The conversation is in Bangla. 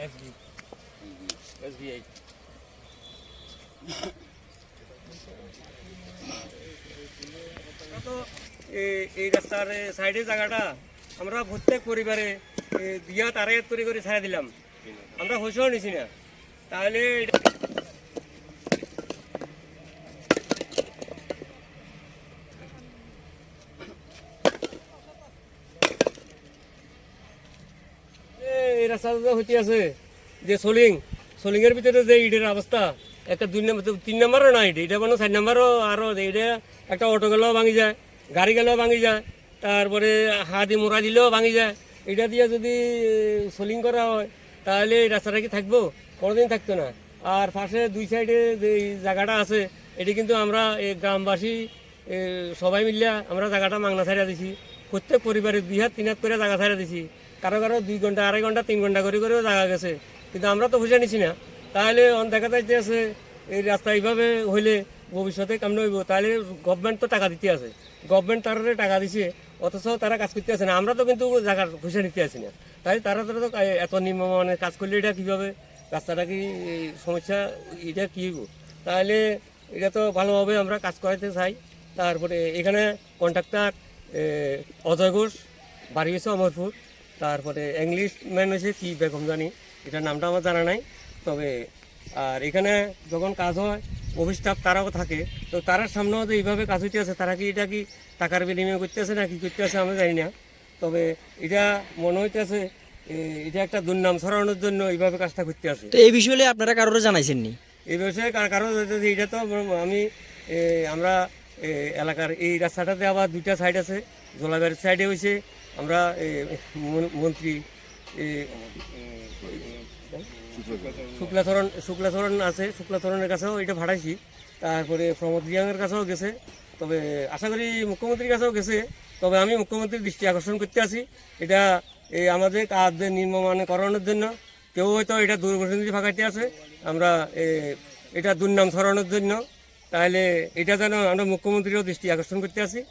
এসবি এসবিআই তো এই- রাস্তার সাইডে জায়গাটা আমরা প্রত্যেক পরিবারে দিয়া তারায়াত করে করে ছাড়া দিলাম। আমরা হোসও নিছি না। তাহলে রাস্তাটা হইতে আছে, যে সোলিং সোলিং এর ভিতরে যে ইটের অবস্থা, একটা দুই নম্বর, তিন নম্বরও না ইট এটা মানে চার নম্বরও আরও এটা একটা অটো গেলেও ভাঙি যায়, গাড়ি গেলেও ভাঙি যায়, তারপরে হাতি মোড়া দিলেও ভাঙি যায়। এটা দিয়ে যদি সোলিং করা হয়, তাহলে এই রাস্তাটা কি থাকব? কোনোদিন থাকতো না। আর পাশে দুই সাইডে যে জায়গাটা আছে, এটি কিন্তু আমরা এই গ্রামবাসী সবাই মিলিয়া আমরা জায়গাটা মাংনা ছাড়িয়ে দিছি। প্রত্যেক পরিবারে দুই হাত, তিন হাত করে জায়গা ছাড়িয়ে দিছি। কারও কারও দুই ঘণ্টা, আড়াই ঘণ্টা, তিন ঘণ্টা করে করেও জায়গা গেছে। কিন্তু আমরা তো বুঝে নিছি না। তাহলে দেখা যাইতে আছে, এই রাস্তা এইভাবে হইলে ভবিষ্যতে কেমন হইব? তাহলে গভর্নমেন্ট তো টাকা দিতে আছে। গভর্নমেন্ট তারা টাকা দিছে, অথচ তারা কাজ করতে আছে না। আমরা তো কিন্তু জায়গার খুশি নিতে আসি না। তাই তারা তারা তো এত নিম্নমানের কাজ করলে এটা কীভাবে? রাস্তাটা কি সমস্যা, এটা কী হইব? তাহলে এটা তো ভালোভাবে আমরা কাজ করাইতে চাই। তারপরে এখানে কন্ট্রাক্টর অজয় ঘোষ, বাড়ি হয়েছে অমরপুর। তারপরে ইংলিশ ম্যান হয়েছে কি বেগম জানি এটার নামটা আমার জানা নাই। তবে আর এখানে যখন কাজ হয় অফিস স্টাফ তারাও থাকে। তো তারার সামনেও তো এইভাবে কাজ হইতে আছে তারা কি এটা কি টাকার বিনিময় করতে আছে না কি করতে আছে আমরা জানি না। তবে এটা মনে হইতেছে এটা একটা দুর্নাম ছড়ানোর জন্য এইভাবে কাজটা করতে আছে। তো এই বিষয়ে আপনারা কারোর জানাইছেন নি এই বিষয়ে কার- কারণ এটা তো আমি আমরা এলাকার এই রাস্তাটাতে আবার দুইটা সাইড আছে। জোলাবাড়ির সাইডে হয়েছে আমরা মন- মন্ত্রী শুক্লাচরণ শুক্লাচরণ আছে, শুক্লাচরণের কাছেও এটা ভাড়াইছি। তারপরে প্রমোদ রিয়াংয়ের কাছেও গেছে। তবে আশা করি মুখ্যমন্ত্রীর কাছেও গেছে। তবে আমি মুখ্যমন্ত্রীর দৃষ্টি আকর্ষণ করতে আছি। এটা এই আমাদের কাজ নির্মমানে করানোর জন্য। কেউ হয়তো এটা দুর্ঘটনা ফাঁকাইতে আছে। আমরা এটা দুর্নাম ছড়ানোর জন্য। তাহলে এটা যেন আমরা মুখ্যমন্ত্রীরও দৃষ্টি আকর্ষণ করতে আছি।